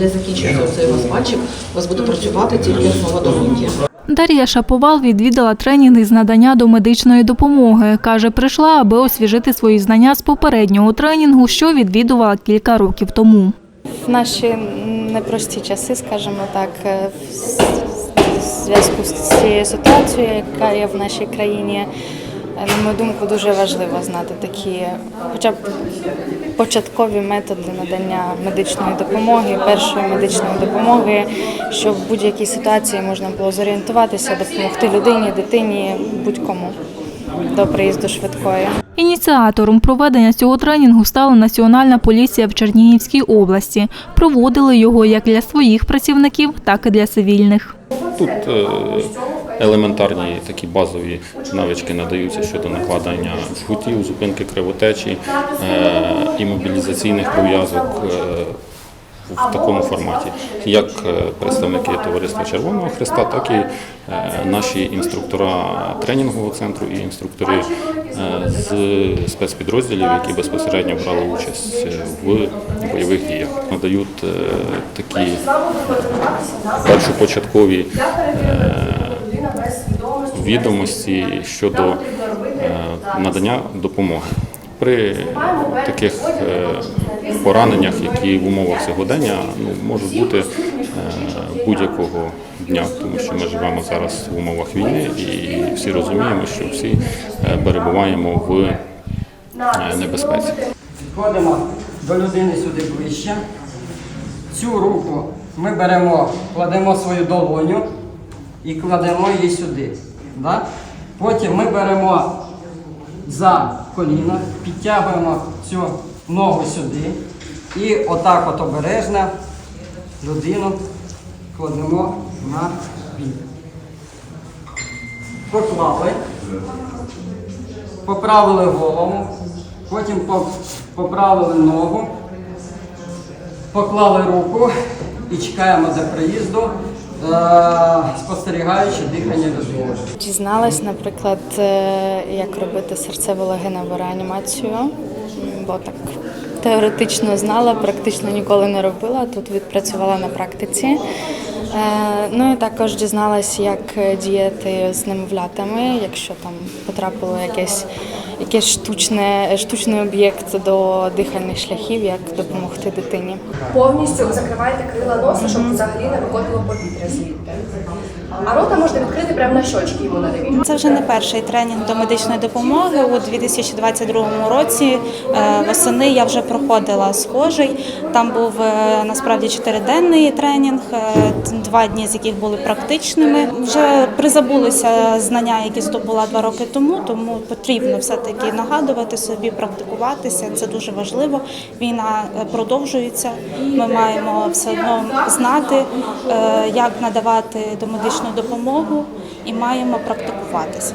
де закінчується цей у вас пальчик, у вас буде працювати тільки основа долоньки. Дар'я Шаповал відвідала тренінги з надання домедичної допомоги. Каже, прийшла, аби освіжити свої знання з попереднього тренінгу, що відвідувала кілька років тому. В наші непрості часи, скажімо так, е, в зв'язку з цією ситуацією, яка є в нашій країні, на мою думку, дуже важливо знати такі, хоча б початкові методи надання медичної допомоги, першої медичної допомоги, щоб в будь-якій ситуації можна було зорієнтуватися, допомогти людині, дитині, будь-кому до приїзду швидкої. Ініціатором проведення цього тренінгу стала Національна поліція в Чернігівській області. Проводили його як для своїх працівників, так і для цивільних. Тут е, елементарні такі базові навички надаються щодо накладання жгутів, зупинки кривотечі, е, імобілізаційних пов'язок е, в такому форматі. Як е, представники Товариства Червоного Христа, так і наші інструктора тренінгового центру і інструктори з спецпідрозділів, які безпосередньо брали участь в бойових діях. Надають такі першопочаткові відомості щодо е, надання допомоги. При таких е, пораненнях, які в умовах сьогодення ну, можуть бути е, будь-якого дня, тому що ми живемо зараз в умовах війни і всі розуміємо, що всі перебуваємо в небезпеці. Підходимо до людини сюди ближче. Цю руку ми беремо, кладемо свою долоню і кладемо її сюди. Да? Потім ми беремо за коліна, підтягуємо цю ногу сюди і отак от обережно людину кладемо на бік. Поклали поправили голову, потім поправили ногу, поклали руку і чекаємо до приїзду, спостерігаючи дихання людини. Дізналась, наприклад, е, як робити серцево-легеневу реанімацію, бо так теоретично знала, практично ніколи не робила. Тут відпрацювала на практиці. Е, Ну і також дізналась, як діяти з немовлятами, якщо там потрапило якесь, якесь штучне, штучний об'єкт до дихальних шляхів, як допомогти дитині. повністю закривайте крила носа, щоб взагалі не виходило повітря звідти. А рота можна відкрити прямо на щочки йому надавіть. Це вже не перший тренінг до медичної допомоги. У 2022 році е, восени я вже проходила схожий. Там був е, насправді чотириденний тренінг, е, два дні з яких були практичними. Вже призабулися знання, які здобула два роки тому, тому потрібно все-таки нагадувати собі, практикуватися. Це дуже важливо. Війна продовжується. Ми маємо все одно знати, як надавати домедичну допомогу, і маємо практикуватися.